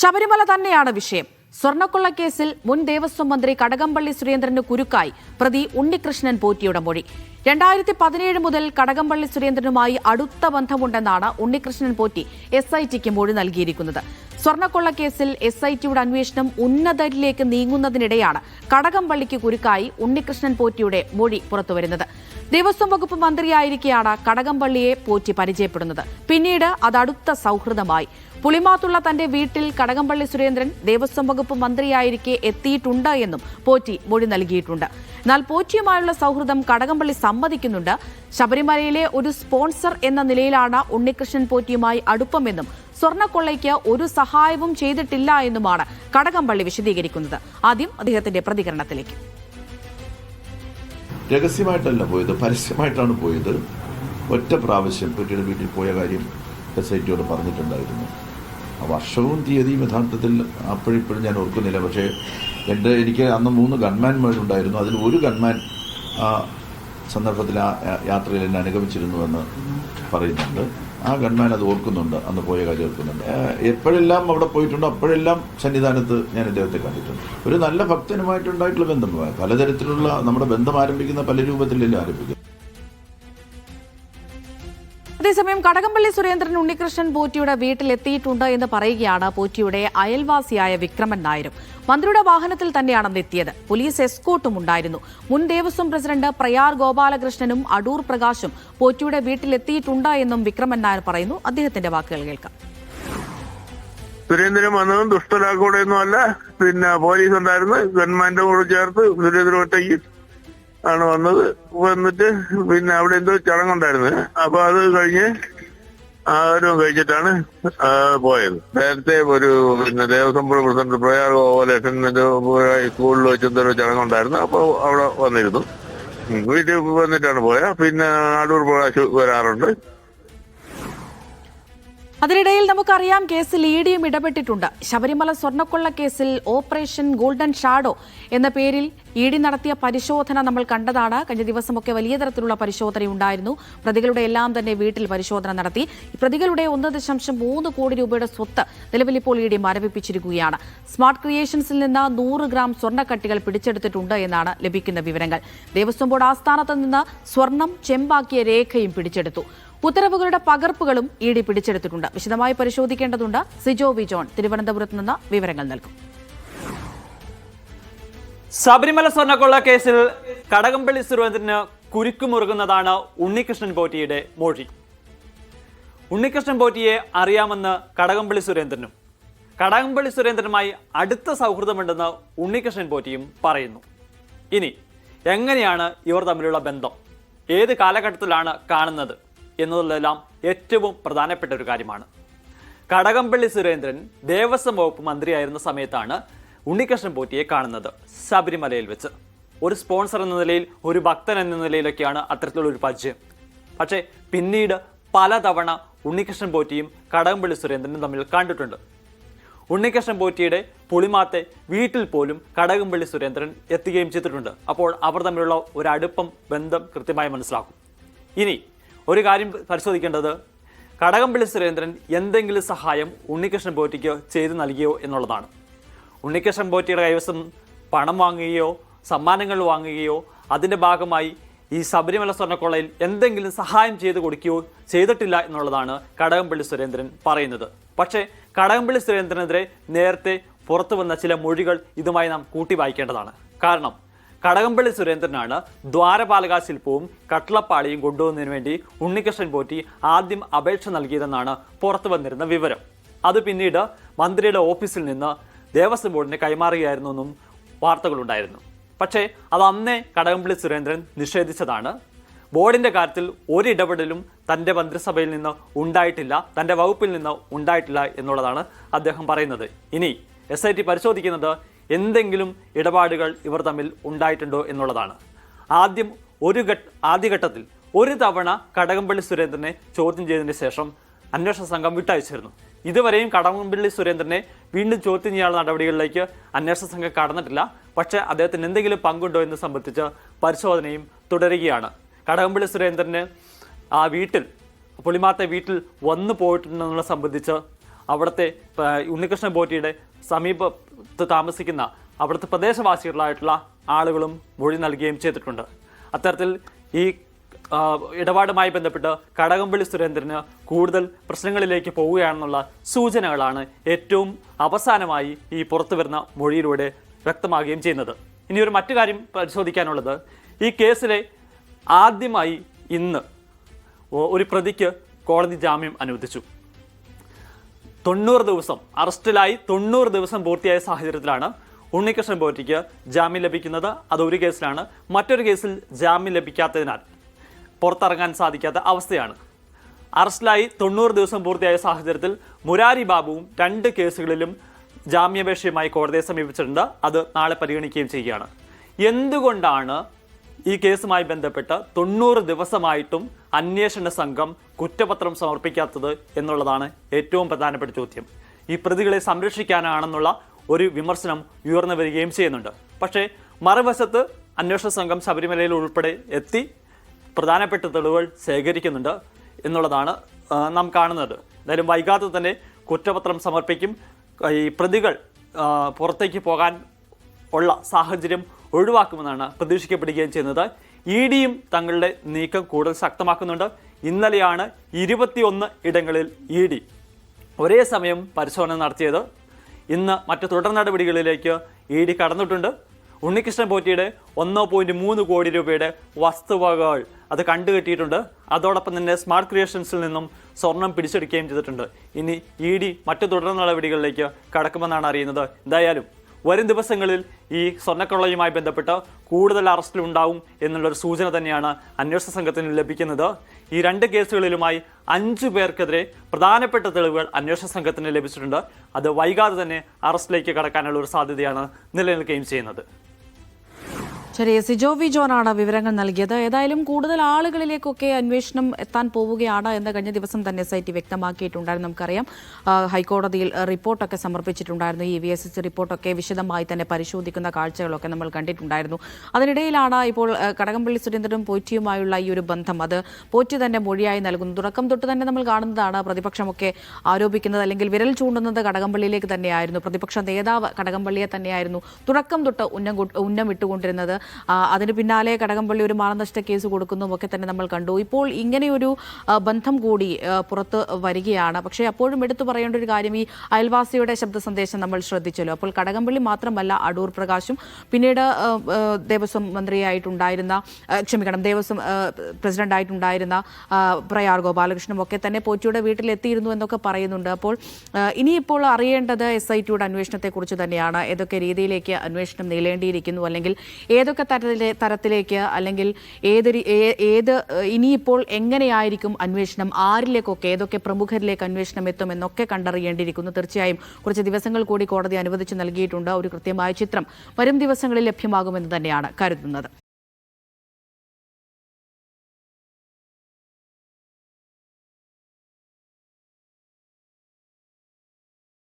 ശബരിമല തന്നെയാണ് വിഷയം. സ്വർണക്കൊള്ളക്കേസിൽ മുൻ ദേവസ്വം മന്ത്രി കടകംപള്ളി സുരേന്ദ്രന് കുരുക്കായി. പ്രതി ഉണ്ണികൃഷ്ണൻ പോറ്റിയുടെ മൊഴി. രണ്ടായിരത്തി പതിനേഴ് മുതൽ കടകംപള്ളി സുരേന്ദ്രനുമായി അടുത്ത ബന്ധമുണ്ടെന്നാണ് ഉണ്ണികൃഷ്ണൻ പോറ്റി എസ് ഐ ടിക്ക് മൊഴി നൽകിയിരിക്കുന്നത്. സ്വർണക്കൊള്ളക്കേസിൽ എസ് ഐ ടിയുടെ അന്വേഷണം ഉന്നതരിലേക്ക് നീങ്ങുന്നതിനിടെയാണ് കടകംപള്ളിക്ക് കുരുക്കായി ഉണ്ണികൃഷ്ണൻ പോറ്റിയുടെ മൊഴി പുറത്തുവരുന്നത്. ദേവസ്വം വകുപ്പ് മന്ത്രിയായിരിക്കെയാണ് കടകംപള്ളിയെ പോറ്റി പരിചയപ്പെടുന്നത്. പിന്നീട് അതടുത്ത സൗഹൃദമായി. പുളിമാത്തുള്ള തന്റെ വീട്ടിൽ കടകംപള്ളി സുരേന്ദ്രൻ ദേവസ്വം വകുപ്പ് മന്ത്രിയായിരിക്കെ എത്തിയിട്ടുണ്ട് എന്നും പോറ്റി മൊഴി നൽകിയിട്ടുണ്ട്. എന്നാൽ പോറ്റിയുമായുള്ള സൗഹൃദം കടകംപള്ളി സമ്മതിക്കുന്നുണ്ട്. ശബരിമലയിലെ ഒരു സ്പോൺസർ എന്ന നിലയിലാണ് ഉണ്ണികൃഷ്ണൻ പോറ്റിയുമായി അടുപ്പമെന്നും സ്വർണക്കൊള്ളയ്ക്ക് ഒരു സഹായവും ചെയ്തിട്ടില്ല എന്നുമാണ് കടകംപള്ളി വിശദീകരിക്കുന്നത്. ആദ്യം അദ്ദേഹത്തിന്റെ പ്രതികരണത്തിലേക്ക്. രഹസ്യമായിട്ടല്ല പോയത് പരസ്യമായിട്ടാണ് പോയത്. ഒറ്റ പ്രാവശ്യം പിന്നീട് വീട്ടിൽ പോയ കാര്യം എസ് ഐ ടിയോട് പറഞ്ഞിട്ടുണ്ടായിരുന്നു. ആ വർഷവും തീയതിയും യഥാർത്ഥത്തിൽ അപ്പോഴിപ്പോഴും ഞാൻ ഓർക്കുന്നില്ല. പക്ഷേ എന്റെ എനിക്ക് അന്ന് മൂന്ന് ഗൺമാൻമാരുണ്ടായിരുന്നു അതിൽ ഒരു ഗൺമാൻ ആ സന്ദർഭത്തിൽ ആ യാത്രയിൽ എന്നെ അനുഗമിച്ചിരുന്നുവെന്ന് പറയുന്നുണ്ട്. ആ ഗൺമാൻ അത് ഓർക്കുന്നുണ്ട്. അന്ന് പോയ കാര്യം ഓർക്കുന്നുണ്ട്. എപ്പോഴെല്ലാം അവിടെ പോയിട്ടുണ്ടോ അപ്പോഴെല്ലാം സന്നിധാനത്ത് ഞാൻ ഇദ്ദേഹത്തെ കണ്ടിട്ടുണ്ട്. ഒരു നല്ല ഭക്തനുമായിട്ടുണ്ടായിട്ടുള്ള ബന്ധം. പലതരത്തിലുള്ള നമ്മുടെ ബന്ധം ആരംഭിക്കുന്ന പല രൂപത്തിലല്ലേ ആരംഭിക്കുന്നത്? അതേസമയം കടകംപള്ളി സുരേന്ദ്രൻ ഉണ്ണികൃഷ്ണൻ പോറ്റിയുടെ വീട്ടിലെത്തിയിട്ടുണ്ട് എന്ന് പറയുകയാണ് പോറ്റിയുടെ അയൽവാസിയായ വിക്രമൻ നായരും. മന്ത്രിയുടെ വാഹനത്തിൽ തന്നെയാണെന്ന് എത്തിയത്. പോലീസ് എസ്കോട്ടും ഉണ്ടായിരുന്നു. മുൻ ദേവസ്വം പ്രസിഡന്റ് പ്രയാർ ഗോപാലകൃഷ്ണനും അടൂർ പ്രകാശും പോറ്റിയുടെ വീട്ടിലെത്തിയിട്ടുണ്ട് എന്നും വിക്രമൻ നായർ പറയുന്നു. അദ്ദേഹത്തിന്റെ വാക്കുകൾ കേൾക്കാം. സുരേന്ദ്രൻ വന്നതും ദുഷ്ടരാക്കൂടെ ഒന്നും അല്ല പിന്നെ പോലീസ് ഉണ്ടായിരുന്നു ഗവൺമെന്റ് കൂടെ ചേർത്ത് സുരേന്ദ്രൻ ഒറ്റയ്ക്ക് ആണ് വന്നത്. വന്നിട്ട് പിന്നെ അവിടെ എന്തോ ചടങ്ങുണ്ടായിരുന്നു. അപ്പൊ അത് കഴിഞ്ഞ് ആരും കഴിച്ചിട്ടാണ് പോയത്. നേരത്തെ ഒരു പിന്നെ ദേവസ്വം ബോർഡ് പ്രസിഡന്റ് പ്രയാർ എന്തോ സ്കൂളിൽ വെച്ച് എന്തോ ഒരു ചടങ്ങുണ്ടായിരുന്നു. അപ്പൊ അവിടെ വന്നിരുന്നു. വീട്ടിൽ വന്നിട്ടാണ് പോയത്. പിന്നെ അടൂർ പ്രകാശ് വരാറുണ്ട്. അതിനിടയിൽ നമുക്കറിയാം കേസിൽ ഇ ഡിയും ഇടപെട്ടിട്ടുണ്ട്. ശബരിമല സ്വർണക്കൊള്ള കേസിൽ ഓപ്പറേഷൻ ഗോൾഡൻ ഷാഡോ എന്ന പേരിൽ ഇ ഡി നടത്തിയ പരിശോധന നമ്മൾ കണ്ടതാണ്. കഴിഞ്ഞ ദിവസമൊക്കെ വലിയ തരത്തിലുള്ള പരിശോധനയുണ്ടായിരുന്നു. പ്രതികളുടെ എല്ലാം തന്നെ വീട്ടിൽ പരിശോധന നടത്തി. പ്രതികളുടെ ഒന്ന് ദശാംശം മൂന്ന് കോടി രൂപയുടെ സ്വത്ത് നിലവിൽ ഇപ്പോൾ ഇ ഡി മരവിപ്പിച്ചിരിക്കുകയാണ്. സ്മാർട്ട് ക്രിയേഷൻസിൽ നിന്ന് നൂറ് ഗ്രാം സ്വർണക്കട്ടികൾ പിടിച്ചെടുത്തിട്ടുണ്ട് എന്നാണ് ലഭിക്കുന്ന വിവരങ്ങൾ. ദേവസ്വം ബോർഡ് ആസ്ഥാനത്ത് നിന്ന് സ്വർണം ചെമ്പാക്കിയ രേഖയും പിടിച്ചെടുത്തു. ഉത്തരവുകളുടെ പകർപ്പുകളും ഇ ഡി പിടിച്ചെടുത്തിട്ടുണ്ട്. വിശദമായി പരിശോധിക്കേണ്ടതുണ്ട്. സിജോ വി ജോൺ തിരുവനന്തപുരത്ത് നിന്ന് വിവരങ്ങൾ നൽകും. ശബരിമല സ്വർണക്കൊള്ള കേസിൽ കടകംപള്ളി സുരേന്ദ്രന് കുരുക്കുമുറുകുന്നതാണ് ഉണ്ണികൃഷ്ണൻ പോറ്റിയുടെ മൊഴി. ഉണ്ണികൃഷ്ണൻ പോറ്റിയെ അറിയാമെന്ന് കടകംപള്ളി സുരേന്ദ്രനും. കടകംപള്ളി സുരേന്ദ്രനുമായി അടുത്ത സൗഹൃദമുണ്ടെന്ന് ഉണ്ണികൃഷ്ണൻ പോറ്റിയും പറയുന്നു. ഇനി എങ്ങനെയാണ് ഇവർ തമ്മിലുള്ള ബന്ധം? ഏത് കാലഘട്ടത്തിലാണ് കാണുന്നത്? എന്നതിലെല്ലാം ഏറ്റവും പ്രധാനപ്പെട്ട ഒരു കാര്യമാണ്. കടകംപള്ളി സുരേന്ദ്രൻ ദേവസ്വം വകുപ്പ് മന്ത്രിയായിരുന്ന സമയത്താണ് ഉണ്ണികൃഷ്ണൻ പോറ്റിയെ കാണുന്നത് ശബരിമലയിൽ വെച്ച്. ഒരു സ്പോൺസർ എന്ന നിലയിൽ ഒരു ഭക്തൻ എന്ന നിലയിലൊക്കെയാണ് അത്തരത്തിലുള്ള ഒരു പരിചയം. പക്ഷേ പിന്നീട് പലതവണ ഉണ്ണികൃഷ്ണൻ പോറ്റിയും കടകംപള്ളി സുരേന്ദ്രനും തമ്മിൽ കണ്ടിട്ടുണ്ട്. ഉണ്ണികൃഷ്ണൻ പോറ്റിയുടെ പുളിമാത്തെ വീട്ടിൽ പോലും കടകംപള്ളി സുരേന്ദ്രൻ എത്തുകയും ചെയ്തിട്ടുണ്ട്. അപ്പോൾ അവർ തമ്മിലുള്ള ഒരു അടുപ്പം ബന്ധം കൃത്യമായി മനസ്സിലാക്കും. ഇനി ഒരു കാര്യം പരിശോധിക്കേണ്ടത്. കടകംപള്ളി സുരേന്ദ്രൻ എന്തെങ്കിലും സഹായം ഉണ്ണികൃഷ്ണൻ ബോറ്റിക്കോ ചെയ്തു നൽകിയോ എന്നുള്ളതാണ്. ഉണ്ണികൃഷ്ണൻ പോറ്റിയുടെ കൈവശം പണം വാങ്ങുകയോ സമ്മാനങ്ങൾ വാങ്ങുകയോ അതിന്റെ ഭാഗമായി ഈ ശബരിമല സ്വർണക്കൊള്ളയിൽ എന്തെങ്കിലും സഹായം ചെയ്തു കൊടുക്കുകയോ ചെയ്തിട്ടില്ല എന്നുള്ളതാണ് കടകംപള്ളി സുരേന്ദ്രൻ പറയുന്നത്. പക്ഷേ കടകംപള്ളി സുരേന്ദ്രനെതിരെ നേരത്തെ പുറത്തു വന്ന ചില മൊഴികൾ ഇതുമായി നാം കൂട്ടി വായിക്കേണ്ടതാണ്. കാരണം കടകംപള്ളി സുരേന്ദ്രനാണ് ദ്വാരപാലക ശില്പവും കട്ടളപ്പാളിയും കൊണ്ടുവന്നതിന് വേണ്ടി ഉണ്ണികൃഷ്ണൻ പോറ്റി ആദ്യം അപേക്ഷ നൽകിയതെന്നാണ് പുറത്തു വന്നിരുന്ന വിവരം. അത് പിന്നീട് മന്ത്രിയുടെ ഓഫീസിൽ നിന്ന് ദേവസ്വം ബോർഡിന് കൈമാറുകയായിരുന്നു എന്നും വാർത്തകളുണ്ടായിരുന്നു. പക്ഷേ അത് അന്നേ കടകംപള്ളി സുരേന്ദ്രൻ നിഷേധിച്ചതാണ്. ബോർഡിന്റെ കാര്യത്തിൽ ഒരു ഇടപെടലും തന്റെ മന്ത്രിസഭയിൽ നിന്ന് ഉണ്ടായിട്ടില്ല തന്റെ വകുപ്പിൽ നിന്ന് ഉണ്ടായിട്ടില്ല എന്നുള്ളതാണ് അദ്ദേഹം പറയുന്നത്. ഇനി എസ് ഐ ടി പരിശോധിക്കുന്നത് എന്തെങ്കിലും ഇടപാടുകൾ ഇവർ തമ്മിൽ ഉണ്ടായിട്ടുണ്ടോ എന്നുള്ളതാണ്. ആദ്യം ഒരു ഘട്ട ആദ്യഘട്ടത്തിൽ ഒരു തവണ കടകംപള്ളി സുരേന്ദ്രനെ ചോദ്യം ചെയ്തതിന് ശേഷം അന്വേഷണ സംഘം വിട്ടയച്ചിരുന്നു. ഇതുവരെയും കടകംപള്ളി സുരേന്ദ്രനെ വീണ്ടും ചോദ്യം ചെയ്യാനുള്ള നടപടികളിലേക്ക് അന്വേഷണ സംഘം കടന്നിട്ടില്ല. പക്ഷേ അദ്ദേഹത്തിന് എന്തെങ്കിലും പങ്കുണ്ടോ എന്ന് സംബന്ധിച്ച് പരിശോധനയും തുടരുകയാണ്. കടകംപള്ളി സുരേന്ദ്രന് ആ വീട്ടിൽ പുളിമാത്ത വീട്ടിൽ വന്നു പോയിട്ടുണ്ടെന്നുള്ള സംബന്ധിച്ച് അവിടുത്തെ ഉണ്ണികൃഷ്ണൻ പോറ്റിയുടെ സമീപത്ത് താമസിക്കുന്ന അവിടുത്തെ പ്രദേശവാസികളായിട്ടുള്ള ആളുകളും മൊഴി നൽകുകയും ചെയ്തിട്ടുണ്ട്. അത്തരത്തിൽ ഈ ഇടപാടുമായി ബന്ധപ്പെട്ട് കടകംപള്ളി സുരേന്ദ്രന് കൂടുതൽ പ്രശ്നങ്ങളിലേക്ക് പോവുകയാണെന്നുള്ള സൂചനകളാണ് ഏറ്റവും അവസാനമായി ഈ പുറത്തു വരുന്ന മൊഴിയിലൂടെ വ്യക്തമാകുകയും ചെയ്യുന്നത്. ഇനി ഒരു മറ്റു കാര്യം പരിശോധിക്കാനുള്ളത്. ഈ കേസിലെ ആദ്യമായി ഇന്ന് ഒരു പ്രതിക്ക് കോടതി ജാമ്യം അനുവദിച്ചു. തൊണ്ണൂറ് ദിവസം അറസ്റ്റിലായി തൊണ്ണൂറ് ദിവസം പൂർത്തിയായ സാഹചര്യത്തിലാണ് ഉണ്ണികൃഷ്ണൻ പോറ്റിക്ക് ജാമ്യം ലഭിക്കുന്നത്. അത് ഒരു കേസിലാണ്. മറ്റൊരു കേസിൽ ജാമ്യം ലഭിക്കാത്തതിനാൽ പുറത്തിറങ്ങാൻ സാധിക്കാത്ത അവസ്ഥയാണ്. അറസ്റ്റിലായി തൊണ്ണൂറ് ദിവസം പൂർത്തിയായ സാഹചര്യത്തിൽ മുരാരി ബാബുവും രണ്ട് കേസുകളിലും ജാമ്യാപേക്ഷയുമായി കോടതിയെ സമീപിച്ചിട്ടുണ്ട്. അത് നാളെ പരിഗണിക്കുകയും ചെയ്യുകയാണ്. എന്തുകൊണ്ടാണ് ഈ കേസുമായി ബന്ധപ്പെട്ട് തൊണ്ണൂറ് ദിവസമായിട്ടും അന്വേഷണ സംഘം കുറ്റപത്രം സമർപ്പിക്കാത്തത് എന്നുള്ളതാണ് ഏറ്റവും പ്രധാനപ്പെട്ട ചോദ്യം. ഈ പ്രതികളെ സംരക്ഷിക്കാനാണെന്നുള്ള ഒരു വിമർശനം ഉയർന്നു വരികയും ചെയ്യുന്നുണ്ട്. പക്ഷേ മറുവശത്ത് അന്വേഷണ സംഘം ശബരിമലയിൽ ഉൾപ്പെടെ എത്തി പ്രധാനപ്പെട്ട തെളിവുകൾ ശേഖരിക്കുന്നുണ്ട് എന്നുള്ളതാണ് നാം കാണുന്നത്. എന്തായാലും വൈകാതെ തന്നെ കുറ്റപത്രം സമർപ്പിക്കും. ഈ പ്രതികൾ പുറത്തേക്ക് പോകാൻ ഉള്ള സാഹചര്യം ഒഴിവാക്കുമെന്നാണ് പ്രതീക്ഷിക്കപ്പെടുകയും ചെയ്യുന്നത്. ഇ ഡിയും തങ്ങളുടെ നീക്കം കൂടുതൽ ശക്തമാക്കുന്നുണ്ട്. ഇന്നലെയാണ് ഇരുപത്തിയൊന്ന് ഇടങ്ങളിൽ ഇ ഡി ഒരേ സമയം പരിശോധന നടത്തിയത്. ഇന്ന് മറ്റ് തുടർ നടപടികളിലേക്ക് ഇ ഡി കടന്നിട്ടുണ്ട്. ഉണ്ണികൃഷ്ണൻ പോറ്റിയുടെ ഒന്നോ പോയിന്റ് മൂന്ന് കോടി രൂപയുടെ വസ്തുവകകൾ അത് കണ്ടുകെട്ടിയിട്ടുണ്ട്. അതോടൊപ്പം തന്നെ സ്മാർട്ട് ക്രിയേഷൻസിൽ നിന്നും സ്വർണം പിടിച്ചെടുക്കുകയും ചെയ്തിട്ടുണ്ട്. ഇനി ഇ ഡി മറ്റു തുടർ നടപടികളിലേക്ക് കടക്കുമെന്നാണ് അറിയുന്നത്. എന്തായാലും വരും ദിവസങ്ങളിൽ ഈ സ്വർണക്കൊള്ളയുമായി ബന്ധപ്പെട്ട് കൂടുതൽ അറസ്റ്റിൽ ഉണ്ടാവും എന്നുള്ളൊരു സൂചന തന്നെയാണ് അന്വേഷണ സംഘത്തിന് ലഭിക്കുന്നത്. ഈ രണ്ട് കേസുകളിലുമായി അഞ്ചു പേർക്കെതിരെ പ്രധാനപ്പെട്ട തെളിവുകൾ അന്വേഷണ സംഘത്തിന് ലഭിച്ചിട്ടുണ്ട്. അത് വൈകാതെ തന്നെ അറസ്റ്റിലേക്ക് കടക്കാനുള്ള ഒരു സാധ്യതയാണ് നിലനിൽക്കുകയും ചെയ്യുന്നത്. ശരി സിജോ വി ജോനാണ് വിവരങ്ങൾ നൽകിയത്. ഏതായാലും കൂടുതൽ ആളുകളിലേക്കൊക്കെ അന്വേഷണം എത്താൻ പോവുകയാണ് എന്ന് കഴിഞ്ഞ ദിവസം തന്നെ എസ് ഐ ടി വ്യക്തമാക്കിയിട്ടുണ്ടായിരുന്നു. നമുക്കറിയാം. ഹൈക്കോടതിയിൽ റിപ്പോർട്ടൊക്കെ സമർപ്പിച്ചിട്ടുണ്ടായിരുന്നു. ഈ വി എസ് എസ് റിപ്പോർട്ടൊക്കെ വിശദമായി തന്നെ പരിശോധിക്കുന്ന കാഴ്ചകളൊക്കെ നമ്മൾ കണ്ടിട്ടുണ്ടായിരുന്നു. അതിനിടയിലാണ് ഇപ്പോൾ കടകംപള്ളി സുരേന്ദ്രനും പോറ്റിയുമായുള്ള ഈ ഒരു ബന്ധം. അത് പോറ്റി തന്നെ മൊഴിയായി നൽകുന്നു. തുടക്കം തൊട്ട് തന്നെ നമ്മൾ കാണുന്നതാണ് പ്രതിപക്ഷമൊക്കെ ആരോപിക്കുന്നത്. അല്ലെങ്കിൽ വിരൽ ചൂണ്ടുന്നത് കടകംപള്ളിയിലേക്ക് തന്നെയായിരുന്നു. പ്രതിപക്ഷ നേതാവ് കടകംപള്ളിയെ തന്നെയായിരുന്നു തുടക്കം തൊട്ട് ഉന്നം ഉന്നം ഇട്ടുകൊണ്ടിരുന്നത്. അതിന് പിന്നാലെ കടകംപള്ളി ഒരു മാനനഷ്ട കേസ് കൊടുക്കുന്നതും ഒക്കെ തന്നെ നമ്മൾ കണ്ടു. ഇപ്പോൾ ഇങ്ങനെയൊരു ബന്ധം കൂടി പുറത്ത് വരികയാണ്. പക്ഷേ അപ്പോഴും എടുത്തു പറയേണ്ട ഒരു കാര്യം ഈ അയൽവാസിയുടെ ശബ്ദ സന്ദേശം നമ്മൾ ശ്രദ്ധിച്ചല്ലോ. അപ്പോൾ കടകംപള്ളി മാത്രമല്ല അടൂർ പ്രകാശും പിന്നീട് ദേവസ്വം മന്ത്രിയായിട്ടുണ്ടായിരുന്ന ക്ഷമിക്കണം ദേവസ്വം പ്രസിഡന്റ് പ്രസിഡന്റായിട്ടുണ്ടായിരുന്ന പ്രയാർ ഗോപാലകൃഷ്ണനും ഒക്കെ തന്നെ പോറ്റിയുടെ വീട്ടിലെത്തിയിരുന്നു എന്നൊക്കെ പറയുന്നുണ്ട്. അപ്പോൾ ഇനിയിപ്പോൾ അറിയേണ്ടത് എസ് ഐ ടിയുടെ അന്വേഷണത്തെക്കുറിച്ച് തന്നെയാണ്. ഏതൊക്കെ രീതിയിലേക്ക് അന്വേഷണം നീളേണ്ടിയിരിക്കുന്നു അല്ലെങ്കിൽ ഏതൊക്കെ തരത്തിലെ തരത്തിലേക്ക് അല്ലെങ്കിൽ ഏത് ഏത് ഇനിയിപ്പോൾ എങ്ങനെയായിരിക്കും അന്വേഷണം ആരിലേക്കൊക്കെ ഏതൊക്കെ പ്രമുഖരിലേക്ക് അന്വേഷണം എത്തും എന്നൊക്കെ കണ്ടറിയേണ്ടിയിരിക്കുന്നു. തീർച്ചയായും കുറച്ച് ദിവസങ്ങൾ കൂടി കോടതി അനുവദിച്ച് നൽകിയിട്ടുണ്ട് ഒരു കൃത്യമായ ചിത്രം. വരും ദിവസങ്ങളിൽ ലഭ്യമാകുമെന്ന് തന്നെയാണ് കരുതുന്നത്.